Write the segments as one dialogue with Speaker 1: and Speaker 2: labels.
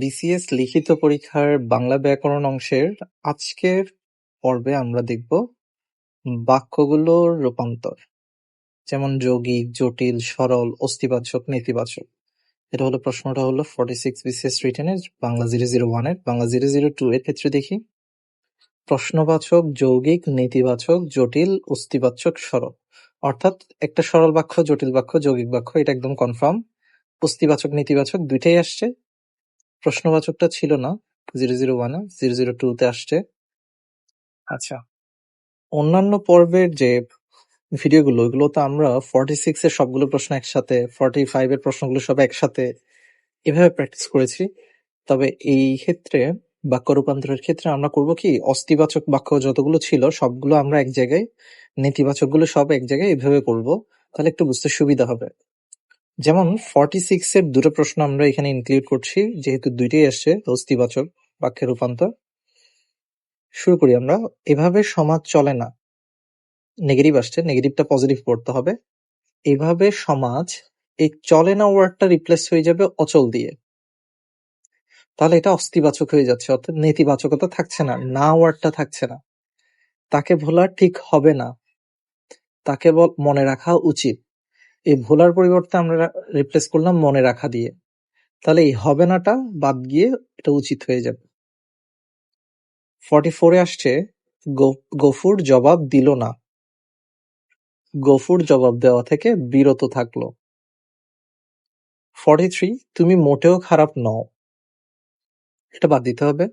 Speaker 1: BCS লিখিত পরীক্ষার বাংলা ব্যাকরণ অংশের আজকের পর্বে আমরা দেখব বাক্যগুলোর রূপান্তর। যেমন যৌগিক, জটিল, সরল অস্তিবাচক নেতিবাচক। এটা হলো প্রশ্নটা হলো ফর্টি সিক্স বিসিএস রিটেনের বাংলা জিরো জিরো ওয়ানের বাংলা জিরো জিরো টু এর ক্ষেত্রে দেখি। প্রশ্নবাচক, যৌগিক, নেতিবাচক, জটিল অস্তিবাচক সরল। অর্থাৎ একটা সরল বাক্য, জটিল বাক্য, যৌগিক বাক্য, এটা একদম কনফার্ম অস্তিবাচক নেতিবাচক দুইটাই আসছে। প্রশ্নবাচকটা ছিল না। জিরো জিরো ওয়ানে জিরো জিরো টু তে আসছে। আচ্ছা। অন্যান্য পর্বের যে ভিডিওগুলো ওগুলো তো আমরা ফর্টি সিক্স এর সবগুলো প্রশ্ন একসাথে ফর্টি ফাইভ এর প্রশ্নগুলো সব একসাথে এভাবে প্র্যাকটিস করেছি। তবে এই ক্ষেত্রে বাক্য রূপান্তরের ক্ষেত্রে আমরা করব কি? অস্তিবাচক বাক্য যতগুলো ছিল সবগুলো আমরা এক জায়গায় নেতিবাচকগুলো সব এক জায়গায় এভাবে করব। তাহলে একটু বুঝতে সুবিধা হবে। যেমন ফর্টি সিক্স এর দুটো প্রশ্ন আমরা এখানে ইনক্লুড করছি, যেহেতু দুইটাই আসছে অস্তিবাচক বাক্যের রূপান্তর। শুরু করি আমরা, এভাবে সমাজ চলে না। নেগেটিভ আসছে নেগেটিভটা পজিটিভ করতে হবে। এভাবে সমাজ, এই চলে না ওয়ার্ডটা রিপ্লেস হয়ে যাবে অচল দিয়ে। তাহলে এটা অস্তিবাচক হয়ে যাচ্ছে, অর্থাৎ নেতিবাচকতা থাকছে না না ওয়ার্ডটা থাকছে না। তাকে ভোলা ঠিক হবে না। তাকে বল, মনে রাখা উচিত। এই ভোলার পরিবর্তে আমরা রিপ্লেস করলাম মনে রাখা দিয়ে। তাহলে এই হবে নাটা বাদ গিয়ে এটা উচিত হয়ে যাবে। ফর্টি ফোরে আসছে গফুর জবাব দিল না। গফুর জবাব দেওয়া থেকে বিরত থাকল। ফর্টি থ্রি তুমি মোটেও খারাপ নও। এটা বাদ দিতে হবে।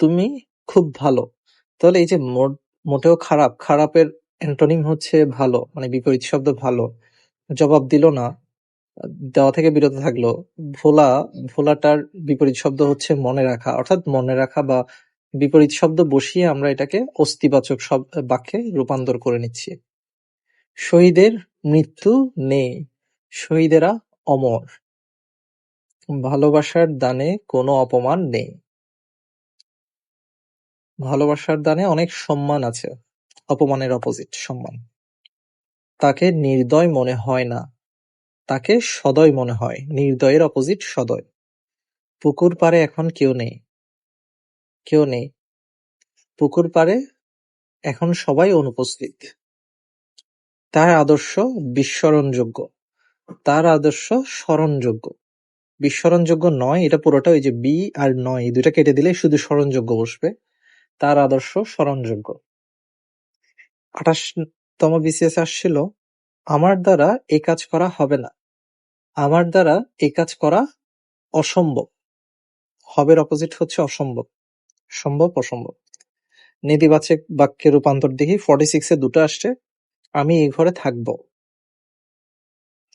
Speaker 1: তুমি খুব ভালো। তাহলে এই যে মোটেও খারাপ, খারাপের অ্যান্টোনিম হচ্ছে ভালো মানে বিপরীত শব্দ ভালো। জবাব দিল না। দেওয়া থেকে বিরত থাকল। ভোলা, ভোলাটার বিপরীত শব্দ হচ্ছে মনে রাখা। অর্থাৎ মনে রাখা বা বিপরীত শব্দ বসিয়ে আমরা এটাকে অস্তিবাচক বাক্যে রূপান্তর করে নিচ্ছি। শহীদের মৃত্যু নেই। শহীদেরা অমর। ভালোবাসার দানে কোনো অপমান নেই। ভালোবাসার দানে অনেক সম্মান আছে। অপমানের অপোজিট সম্মান। তাকে নির্দয় মনে হয় না। তাকে সদয় মনে হয়। নির্দয়ের অপোজিট সদয়। পুকুর পাড়ে এখন কেউ নেই। কেউ নেই। পুকুর পাড়ে এখন সবাই অনুপস্থিত। তার আদর্শ বিস্মরণযোগ্য। তার আদর্শ স্মরণযোগ্য। বিস্মরণযোগ্য নয়, এটা পুরোটা ওই যে বি আর নয়, এই দুইটা কেটে দিলে শুধু স্মরণযোগ্য বসবে। তার আদর্শ স্মরণযোগ্য। আঠাশতম বিসিএস আসছিল, আমার দ্বারা এই কাজ করা হবে না। আমার দ্বারা এই কাজ করা অসম্ভব। হবের অপোজিট হচ্ছে অসম্ভব। সম্ভব, অসম্ভব। নেতিবাচক বাক্যের রূপান্তর দেখি ফর্টি সিক্স এ দুটো আসছে, আমি এই ঘরে থাকব।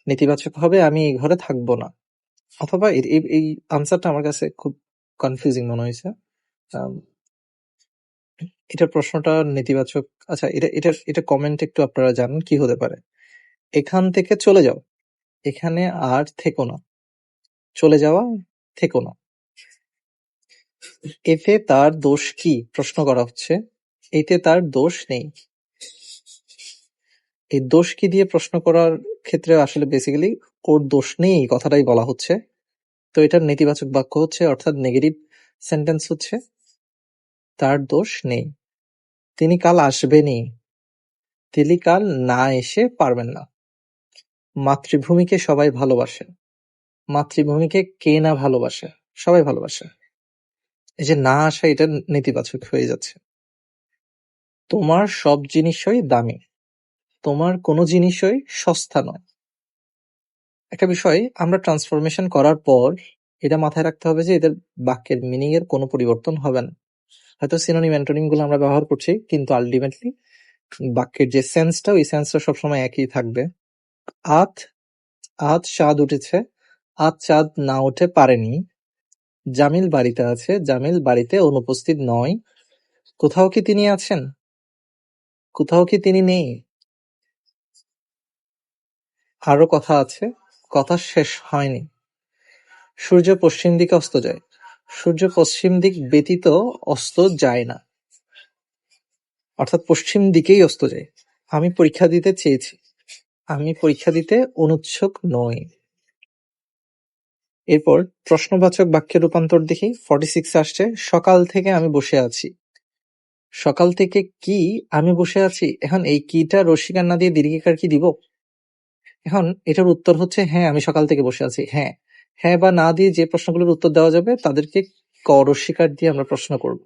Speaker 1: নেতিবাচক হবে, আমি এই ঘরে থাকব না। অথবা এই আনসারটা আমার কাছে খুব কনফিউজিং মনে হয়েছে। এটার প্রশ্নটা নেতিবাচক আচ্ছা এটা এটা এটা কমেন্ট একটু আপনারা জানেন, কি হতে পারে? এখান থেকে চলে যাও। এখানে আর থেকো না। চলে যাওয়া, থেকো না। এতে তার দোষ কি? প্রশ্ন করা হচ্ছে। এতে তার দোষ নেই। এই দোষ কি দিয়ে প্রশ্ন করার ক্ষেত্রে আসলে বেসিক্যালি ওর দোষ নেই, এই কথাটাই বলা হচ্ছে। তো এটার নেতিবাচক বাক্য হচ্ছে, অর্থাৎ নেগেটিভ সেন্টেন্স হচ্ছে। তার দোষ নেই। তিনি কাল আসবেনই। তিনি কাল না এসে পারবেন না। মাতৃভূমিকে সবাই ভালোবাসে। মাতৃভূমিকে কে না ভালোবাসে, সবাই ভালোবাসে। এই যে না আসা, এটা নেতিবাচক হয়ে যাচ্ছে। তোমার সব জিনিসই দামি। তোমার কোনো জিনিসই সস্তা নয়। একটা বিষয়, আমরা ট্রান্সফরমেশন করার পর এটা মাথায় রাখতে হবে যে এদের বাক্যের মিনিং এর কোনো পরিবর্তন হবে না। হয়তো সিনোনিম অ্যান্টোনিমগুলো আমরা ব্যবহার করছি, কিন্তু আলটিমেটলি বাক্যের যে সেন্সটা ওই সেন্সটা সবসময় একই থাকবে। আজ আজ চাঁদ উঠেছে আজ চাঁদ না উঠে পারেনি। জামিল বাড়িতে আছে, জামিল বাড়িতে অনুপস্থিত নয়। কোথাও কি তিনি আছেন? কোথাও কি তিনি নেই? আরও কথা আছে, কথা শেষ হয়নি। সূর্য পশ্চিম দিকে অস্ত যায়। সূর্য পশ্চিম দিক ব্যতীত অস্ত যায় না। অর্থাৎ পশ্চিম দিকেই অস্ত যায়। আমি পরীক্ষা দিতে চেয়েছি। আমি পরীক্ষা দিতে অনুচ্ছুক নই। এরপর প্রশ্নবাচক বাক্যে রূপান্তর দেখি। ফর্টি সিক্স আসছে। সকাল থেকে আমি বসে আছি। সকাল থেকে কি আমি বসে আছি? এখন এই কিটা রসিকার না দিয়ে দীর্ঘিকার কি দিব? এখন এটার উত্তর হচ্ছে হ্যাঁ আমি সকাল থেকে বসে আছি। হ্যাঁ। হ্যাঁ বা না দিয়ে যে প্রশ্নগুলোর উত্তর দেওয়া যাবে, তাদেরকে ক রস্বীকার দিয়ে আমরা প্রশ্ন করব।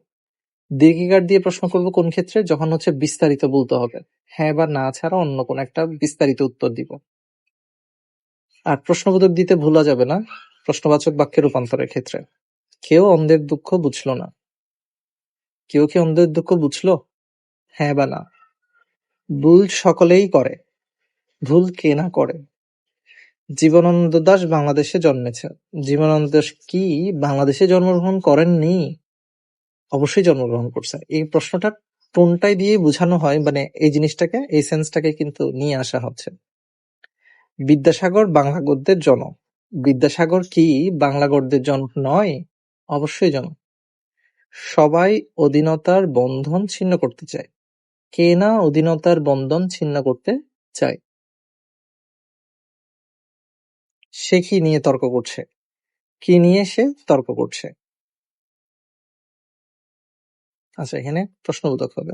Speaker 1: দীর্ঘিকার দিয়ে প্রশ্ন করব কোন ক্ষেত্রে? যখন হচ্ছে বিস্তারিত বলতে হবে। হ্যাঁ বা না ছাড়া অন্য কোন একটা বিস্তারিত উত্তর দিব। আর প্রশ্নবোধক দিতে ভুলা যাবে না, প্রশ্নবাচক বাক্যে রূপান্তরের ক্ষেত্রে। কেউ অন্ধের দুঃখ বুঝলো না। কেউ কি অন্ধের দুঃখ বুঝলো? হ্যাঁ বা না। ভুল সকলেই করে। ভুল কে না করে? জীবনানন্দ দাশ বাংলাদেশে জন্মেছে। জীবনানন্দ দাশ কি বাংলাদেশে জন্মগ্রহণ করেননি? অবশ্যই জন্মগ্রহণ করছে। এই প্রশ্নটা টোনটাই দিয়ে বোঝানো হয় মানে এই জিনিসটাকে, এই সেন্সটাকে কিন্তু নিয়ে আসা হচ্ছে। বিদ্যাসাগর বাংলা গদ্যের জনক বিদ্যাসাগর কি বাংলা গদ্যের জনক নয়? অবশ্যই জনক সবাই অধীনতার বন্ধন ছিন্ন করতে চায়। কে না অধীনতার বন্ধন ছিন্ন করতে চায়? সে কি নিয়ে তর্ক করছে? কি নিয়ে সে তর্ক করছে? আচ্ছা এখানে প্রশ্নবোধক হবে।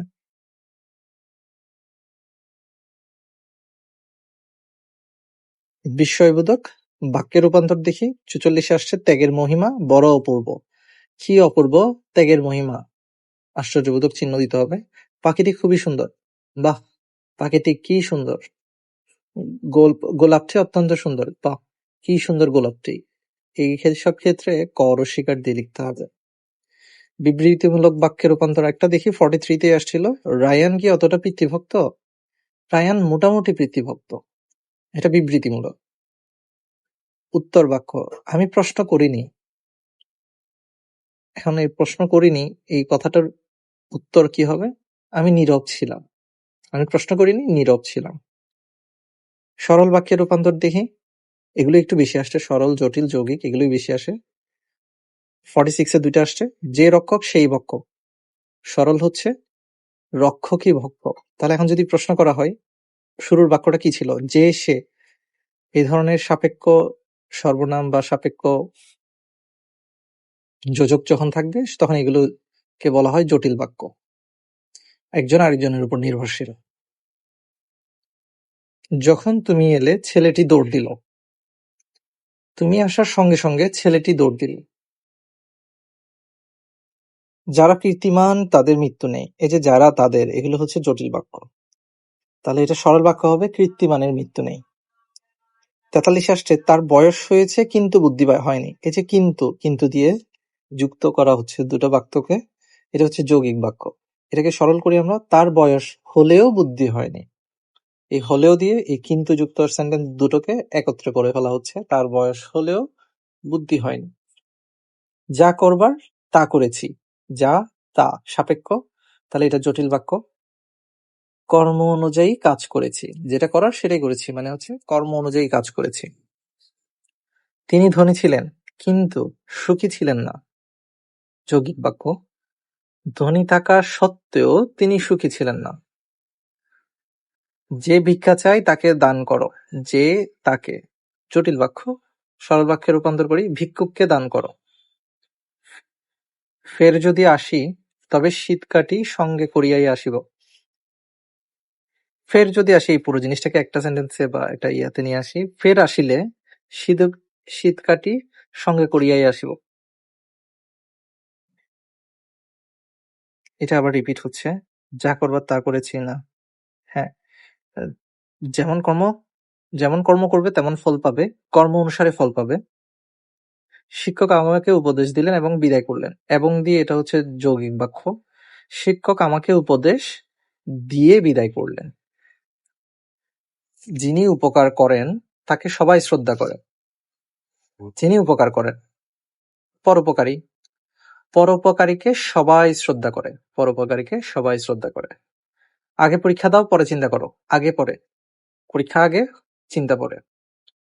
Speaker 1: বিস্ময়বোধক বাক্যের রূপান্তর দেখি, চুচল্লিশে আসছে ত্যাগের মহিমা, বড় অপূর্ব। কি অপূর্ব? ত্যাগের মহিমা। আশ্চর্যবোধক চিহ্ন দিতে হবে। পাখিটি খুবই সুন্দর। বাহ! পাখিটি কি সুন্দর? গোল, গোলাপটি অত্যন্ত সুন্দর। বাহ! কি সুন্দর গোলাপটি। এই সব ক্ষেত্রে ক রসিকার দিয়ে লিখতে হবে। বিবৃতিমূলক বাক্যের রূপান্তর একটা দেখি ফর্টি থ্রিতে আসছিল। রায়ান কি অতটা পিতৃভক্ত? রায়ান মোটামুটি পিতৃভক্ত। এটা বিবৃতিমূলক। উত্তর বাক্য, আমি প্রশ্ন করিনি। এখন এই প্রশ্ন করিনি, এই কথাটার উত্তর কি হবে? আমি নীরব ছিলাম। আমি প্রশ্ন করিনি, নীরব ছিলাম। সরল বাক্যের রূপান্তর দেখি। এগুলো একটু বেশি আসছে, সরল, জটিল, যৌগিক, এগুলোই বেশি আসে। ফর্টি সিক্স এ দুইটা আসছে। যে রক্ষক, সেই ভক্ষক সরল হচ্ছে, রক্ষকই ভক্ষক তাহলে এখন যদি প্রশ্ন করা হয়, শুরুর বাক্যটা কি ছিল? যে, সে। এই ধরনের সাপেক্ষ সর্বনাম বা সাপেক্ষ যোজক যখন থাকবে, তখন এগুলোকে বলা হয় জটিল বাক্য। একজন আরেকজনের উপর নির্ভরশীল। যখন তুমি এলে, ছেলেটি দৌড় দিল। তুমি আসার সঙ্গে সঙ্গে ছেলেটি দৌড় দিল। যারা কীর্তিমান তাদের মৃত্যু নেই। এই যে যারা তাদের এগুলো হচ্ছে জটিল বাক্য। তাহলে এটা সরল বাক্য হবে কীর্তিমানের মৃত্যু নেই। তেতাল্লিশ আসছে তার বয়স হয়েছে কিন্তু বুদ্ধি হয়নি। এই যে কিন্তু কিন্তু দিয়ে যুক্ত করা হচ্ছে দুটো বাক্যকে এটা হচ্ছে যৌগিক বাক্য। এটাকে সরল করি আমরা তার বয়স হলেও বুদ্ধি হয়নি। এই হলেও দিয়ে এই কিন্তু যুক্ত সেন্টেন্স দুটোকে একত্রে করে ফেলা হচ্ছে। তার বয়স হলেও বুদ্ধি হয়নি। যা করবার তা করেছি। যা, তা, সাপেক্ষ। তাহলে এটা জটিল বাক্য। কর্ম অনুযায়ী কাজ করেছি। যেটা করার সেটাই করেছি মানে হচ্ছে কর্ম অনুযায়ী কাজ করেছি। তিনি ধনী ছিলেন, কিন্তু সুখী ছিলেন না। যৌগিক বাক্য। ধনী থাকা সত্ত্বেও তিনি সুখী ছিলেন না। যে ভিক্ষা চায় তাকে দান করো, যে তাকে। জটিল বাক্য, সরল বাক্যে রূপান্তর করি, ভিক্ষুককে দান করো। ফের যদি আসি, তবে শীতকাটি সঙ্গে করিয়াই আসিব। ফের যদি আসি, এই পুরো জিনিসটাকে একটা সেন্টেন্সে বা একটা ইয়াতে নিয়ে আসি, ফের আসিলে শীত, শীতকাটি সঙ্গে করিয়াই আসিব। এটা আবার রিপিট হচ্ছে, যা করবার তা করেছি না। যেমন কর্ম যেমন কর্ম করবে তেমন ফল পাবে, কর্ম অনুসারে ফল পাবে। শিক্ষক আমাকে উপদেশ দিলেন এবং বিদায় করলেন। এবং দিয়ে এটা হচ্ছে যৌগিক বাক্য। শিক্ষক আমাকে উপদেশ দিয়ে বিদায় করলেন। যিনি উপকার করেন, তাকে সবাই শ্রদ্ধা করে। যিনি উপকার করেন, পরোপকারী। পরোপকারীকে সবাই শ্রদ্ধা করে। পরোপকারীকে সবাই শ্রদ্ধা করে। আগে পরীক্ষা দাও, পরে চিন্তা করো। আগে পরে। পরীক্ষা আগে, চিন্তা পরে।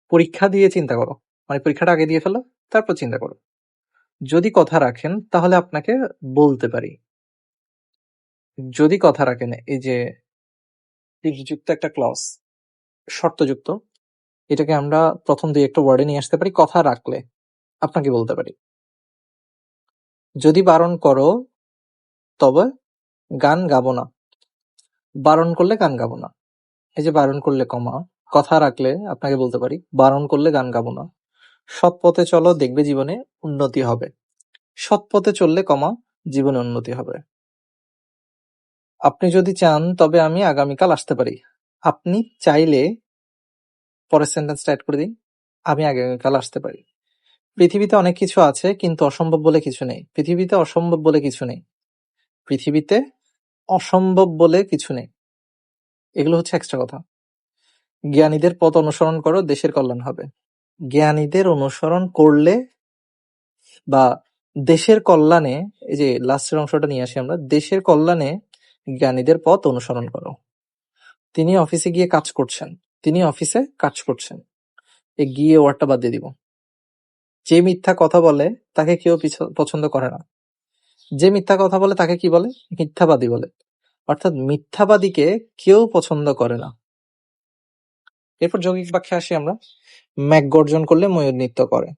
Speaker 1: পরীক্ষা দিয়ে চিন্তা করো। মানে পরীক্ষাটা আগে দিয়ে ফেলো, তারপর চিন্তা করো। যদি কথা রাখেন, তাহলে আপনাকে বলতে পারি। যদি কথা রাখেন, এই যে যুক্ত একটা ক্লস, শর্তযুক্ত, এটাকে আমরা প্রথম দুই একটা ওয়ার্ডে নিয়ে আসতে পারি, কথা রাখলে আপনাকে বলতে পারি। যদি বারণ করো, তবে গান গাবো না। বারণ করলে গান গাবো না। এই যে বারণ করলে কমা কথা রাখলে আপনাকে বলতে পারি, বারণ করলে গান গাবো না। সৎ পথে চলো, দেখবে জীবনে উন্নতি হবে। সৎ পথে চললে কমা জীবনে উন্নতি হবে। আপনি যদি চান, তবে আমি আগামীকাল আসতে পারি। আপনি চাইলে পরের সেন্টেন্সটা অ্যাড করে দিন, আমি আগামীকাল আসতে পারি। পৃথিবীতে অনেক কিছু আছে, কিন্তু অসম্ভব বলে কিছু নেই। পৃথিবীতে অসম্ভব বলে কিছু নেই। পৃথিবীতে অসম্ভব বলে কিছু নেই। এগুলো হচ্ছে এক্সট্রা কথা। জ্ঞানীদের পথ অনুসরণ করো, দেশের কল্যাণ হবে। জ্ঞানীদের অনুসরণ করলে বা দেশের কল্যাণে, এই যে লাস্টের অংশটা নিয়ে আসি আমরা, দেশের কল্যাণে জ্ঞানীদের পথ অনুসরণ করো। তিনি অফিসে গিয়ে কাজ করছেন। তিনি অফিসে কাজ করছেন। এই গিয়ে ওয়ার্ডটা বাদ দিয়ে দিব। যে মিথ্যা কথা বলে, তাকে কেউ পিছ- পছন্দ করে না। যে মিথ্যা কথা বলে তাকে কি বলে? মিথ্যাবাদী বলে। অর্থাৎ মিথ্যাবাদীকে কেউ পছন্দ করে না। এরপর যৌগিক বাক্যে আসি আমরা। ম্যাক গর্জন করলে ময়ূর নৃত্য করে।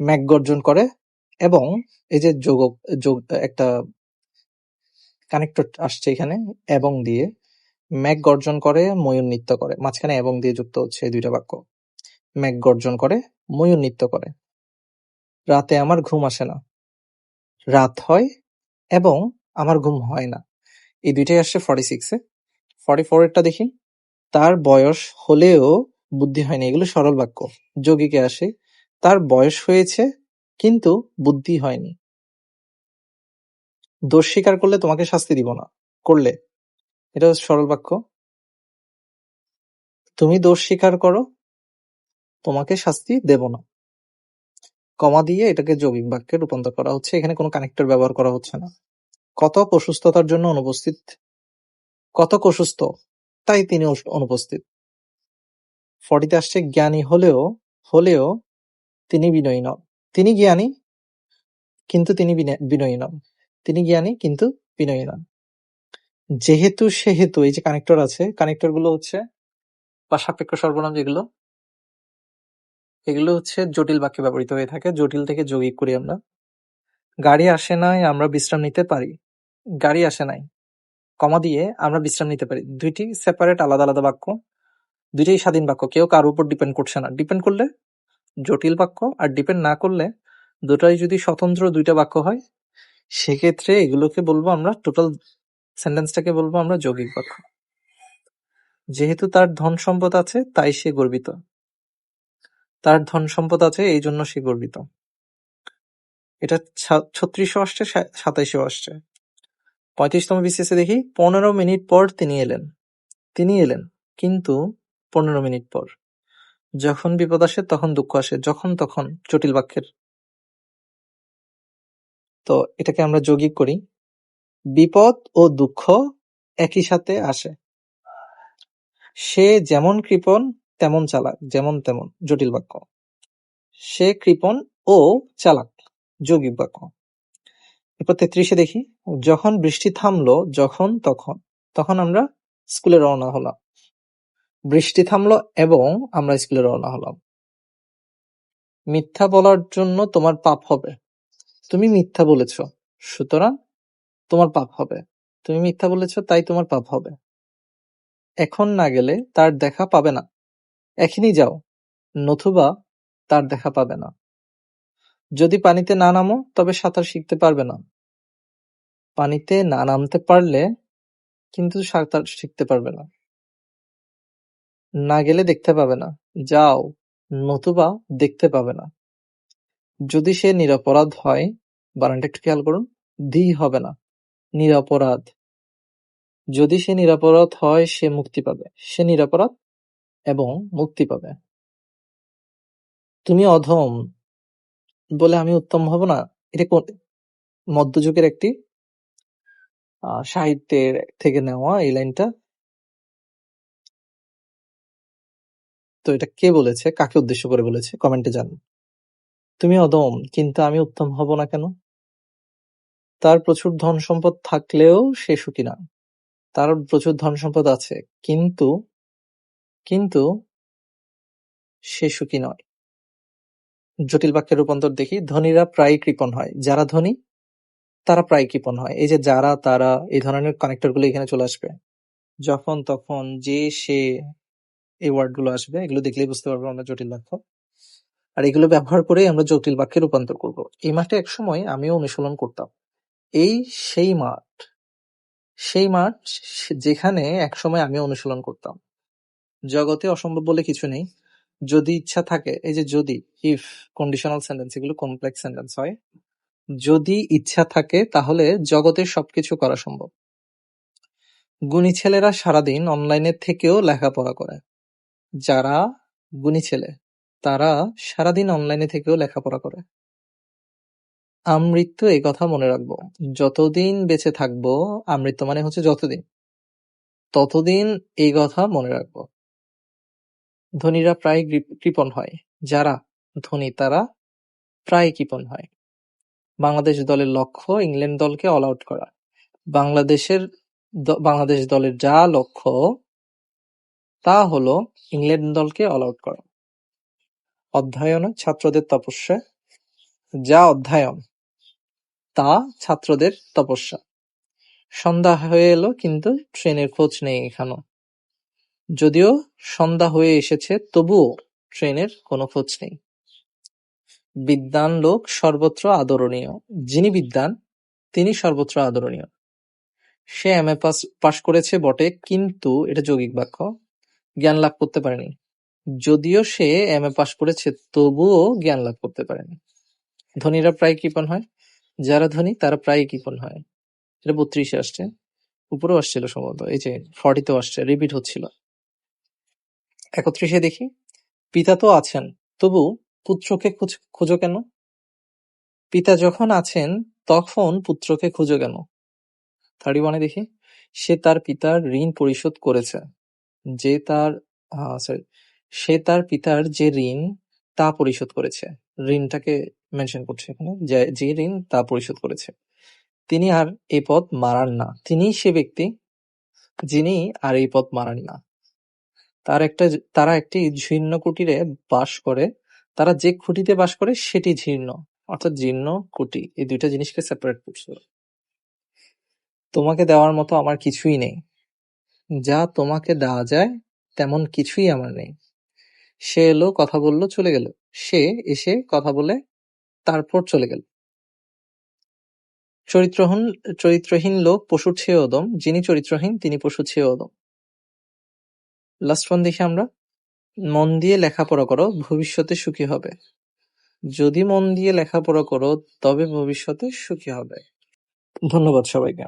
Speaker 1: ম্যাক গর্জন করে এবং এই যে যোগ যোগ, একটা কানেক্টর আসছে এখানে, এবং দিয়ে ম্যাক গর্জন করে, ময়ূর নৃত্য করে। মাঝখানে এবং দিয়ে যুক্ত হচ্ছে এই দুইটা বাক্য। ম্যাক গর্জন করে, ময়ূর নৃত্য করে। রাতে আমার ঘুম আসে না। রাত হয় এবং আমার ঘুম হয় না। এই দুইটাই আসছে ফর্টি সিক্সে ফর্টি ফোর এরটা দেখি। তার বয়স হলেও বুদ্ধি হয়নি এগুলো সরল বাক্য। যোগীকে আসে, তার বয়স হয়েছে, কিন্তু বুদ্ধি হয়নি। দোষ স্বীকার করলে তোমাকে শাস্তি দিব না। করলে। এটা সরল বাক্য। তুমি দোষ স্বীকার করো, তোমাকে শাস্তি দেব না। কমা দিয়ে এটাকে যৌগিক বাক্যে রূপান্তর করা হচ্ছে। এখানে কোনো কানেক্টর ব্যবহার করা হচ্ছে না। কত অসুস্থতার জন্য অনুপস্থিত কত অসুস্থ, তাই তিনি অনুপস্থিত। ফর্টিতে আসছে, জ্ঞানী হলেও হলেও তিনি বিনয়ী নন। তিনি জ্ঞানী, কিন্তু তিনি বিনা- বিনয়ী নন। তিনি জ্ঞানী, কিন্তু বিনয়ী নন। যেহেতু সেহেতু, এই যে কানেক্টর আছে কানেক্টরগুলো হচ্ছে বা সাপেক্ষ সর্বনাম যেগুলো এগুলো হচ্ছে জটিল বাক্যে ব্যবহৃত হয়ে থাকে। জটিল থেকে যৌগিক করি আমরা। গাড়ি আসে নাই, আমরা বিশ্রাম নিতে পারি। গাড়ি আসে নাই, কমা দিয়ে আমরা বিশ্রাম নিতে পারি। দুইটি সেপারেট আলাদা আলাদা বাক্য, দুইটাই স্বাধীন বাক্য। কেউ কার উপর ডিপেন্ড করছে না। ডিপেন্ড করলে জটিল বাক্য আর ডিপেন্ড না করলে দুটাই যদি স্বতন্ত্র দুইটা বাক্য হয়, সেক্ষেত্রে এগুলোকে বলব আমরা টোটাল সেন্টেন্সটাকে বলব আমরা যৌগিক বাক্য। যেহেতু তার ধন সম্পদ আছে, তাই সে গর্বিত। তার ধন সম্পদ আছে, এই জন্য সে গর্বিত। এটা ছত্রিশও আসছে সাতাইশেও আসছে। পঁয়ত্রিশতম বিসিএসে দেখি, পনেরো মিনিট পর তিনি এলেন। তিনি এলেন, কিন্তু পনেরো মিনিট পর। যখন বিপদ আসে, তখন দুঃখ আসে, যখন তখন জটিল বাক্যের। তো এটাকে আমরা যৌগিক করি। বিপদ ও দুঃখ একই সাথে আসে। সে যেমন কৃপণ তেমন চালাক, যেমন তেমন, জটিল বাক্য। সে কৃপণ ও চালাক, যৌগিক বাক্য। এরপর তেত্রিশে দেখি, যখন বৃষ্টি থামলো যখন তখন তখন আমরা স্কুলে রওনা হলাম। বৃষ্টি থামলো এবং আমরা স্কুলে রওনা হলাম। মিথ্যা বলার জন্য তোমার পাপ হবে। তুমি মিথ্যা বলেছ, সুতরাং তোমার পাপ হবে। তুমি মিথ্যা বলেছ, তাই তোমার পাপ হবে। এখন না গেলে তার দেখা পাবে না। এখনই যাও, নতুবা তার দেখা পাবে না। যদি পানিতে না নামো, তবে সাঁতার শিখতে পারবে না। পানিতে না নামতে পারলে কিন্তু সাঁতার শিখতে পারবে না। না গেলে দেখতে পাবে না। যাও, নতুবা দেখতে পাবে না। যদি সে নিরপরাধ হয় বানানটা একটু খেয়াল করুন ধি হবে না। নিরপরাধ। যদি সে নিরপরাধ হয়, সে মুক্তি পাবে। সে নিরপরাধ এবং মুক্তি পাবে। তুমি অধম বলে আমি উত্তম হব না? এটা কোন মধ্যযুগের একটি সাহিত্যের থেকে নেওয়া এই লাইনটা? তো এটা কে বলেছে? কাকে উদ্দেশ্য করে বলেছে? কমেন্টে জানান তুমি অদম কিন্তু আমি উত্তম হব না কেন? তার প্রচুর ধন সম্পদ থাকলেও সে সুখী না। তার প্রচুর ধন সম্পদ আছে, কিন্তু কিন্তু সে সুখী নয়। জটিল বাক্যের রূপান্তর দেখি, ধনীরা প্রায় কৃপণ হয়। যারা ধনী, তারা প্রায় কৃপণ হয়। এই যে যারা, তারা, এই ধরনের কানেক্টরগুলো এখানে চলে আসবে। যখন তখন যে, সে এই ওয়ার্ডগুলো আসবে, এগুলো দেখলেই বুঝতে পারব আমরা জটিল বাক্য। আর এগুলো ব্যবহার করে আমরা জটিল বাক্যে রূপান্তর করব। এই মাঠে একসময় আমিও অনুশীলন করতাম। এই সেই মাঠ সেই মাঠ যেখানে একসময় আমি অনুশীলন করতাম। জগতে অসম্ভব বলে কিছু নেই। যদি ইচ্ছা থাকে, এই যে যদি ইফ কন্ডিশনাল সেন্টেন্স এগুলো কমপ্লেক্স সেন্টেন্স হয়। যদি ইচ্ছা থাকে, তাহলে জগতের সবকিছু করা সম্ভব। গুণী ছেলেরা সারাদিন অনলাইনে থেকেও লেখাপড়া করে। যারা গুণী ছেলে, তারা সারাদিন অনলাইনে থেকেও লেখাপড়া করে। আমৃত্যু, এই কথা মনে রাখব, যতদিন বেঁচে থাকব, আমৃত্যু মানে হচ্ছে যতদিন। ততদিন এই কথা মনে রাখব। ধনীরা প্রায় কৃপ- কৃপণ হয়, যারা ধনী তারা প্রায় কৃপণ হয়। বাংলাদেশ দলের লক্ষ্য ইংল্যান্ড দলকে অল আউট করা। বাংলাদেশের বাংলাদেশ দলের যা লক্ষ্য, তা হলো ইংল্যান্ড দলকে অল আউট করা। অধ্যয়ন, ছাত্রদের তপস্যা। যা অধ্যয়ন, তা ছাত্রদের তপস্যা। সন্ধ্যা হয়ে এলো, কিন্তু ট্রেনের খোঁজ নেই এখানো। যদিও সন্ধ্যা হয়ে এসেছে, তবুও ট্রেনের কোনো খোঁজ নেই। বিদ্বান লোক সর্বত্র আদরণীয়। যিনি বিদ্বান, তিনি সর্বত্র আদরণীয়। সে এম এ পাস, পাশ করেছে বটে, কিন্তু এটা যৌগিক বাক্য, জ্ঞান লাভ করতে পারেনি। যদিও সে এম এ পাশ করেছে, তবুও জ্ঞান লাভ করতে পারেনি। ধনীরা প্রায় কৃপণ হয়। যারা ধনী, তারা প্রায় কৃপণ হয়। এটা বত্রিশে আসছে, উপরেও আসছিল সম্ভবত। এই যে ফর্টিতেও আসছে রিপিট হচ্ছিল। একত্রিশে দেখি, পিতা তো আছেন, তবু পুত্রকে খুঁজ- কেন? পিতা যখন আছেন, তখন পুত্রকে খুঁজো কেন? থার্টি ওয়ানে দেখি, সে তার পিতার ঋণ পরিশোধ করেছে। যে তার সরি সে তার পিতার যে ঋণ তা পরিশোধ করেছে। ঋণটাকে মেনশন করছে এখানে, যে ঋণ তা পরিশোধ করেছে। তিনি আর এ পথ মারান না। তিনি সে ব্যক্তি যিনি আর এই পথ মারান না। তার একটা তারা একটি জীর্ণ কুটিরে বাস করে। তারা যে খুঁটিতে বাস করে, সেটি জীর্ণ, অর্থাৎ জীর্ণ কুটি। এই দুইটা জিনিসকে সেপারেট করছে। তোমাকে দেওয়ার মতো আমার কিছুই নেই। যা তোমাকে দেওয়া যায়, তেমন কিছুই আমার নেই। সে এলো, কথা বলল, চলে গেল। সে এসে কথা বলে, তারপর চলে গেল। চরিত্রহীন চরিত্রহীন লোক পশুর চেয়ে অদম যিনি চরিত্রহীন, তিনি পশুর চেয়ে অদম লাস্ট ওয়ান দেখি আমরা। মন দিয়ে লেখাপড়া করো, ভবিষ্যতে সুখী হবে। যদি মন দিয়ে লেখাপড়া করো, তবে ভবিষ্যতে সুখী হবে। ধন্যবাদ সবাইকে।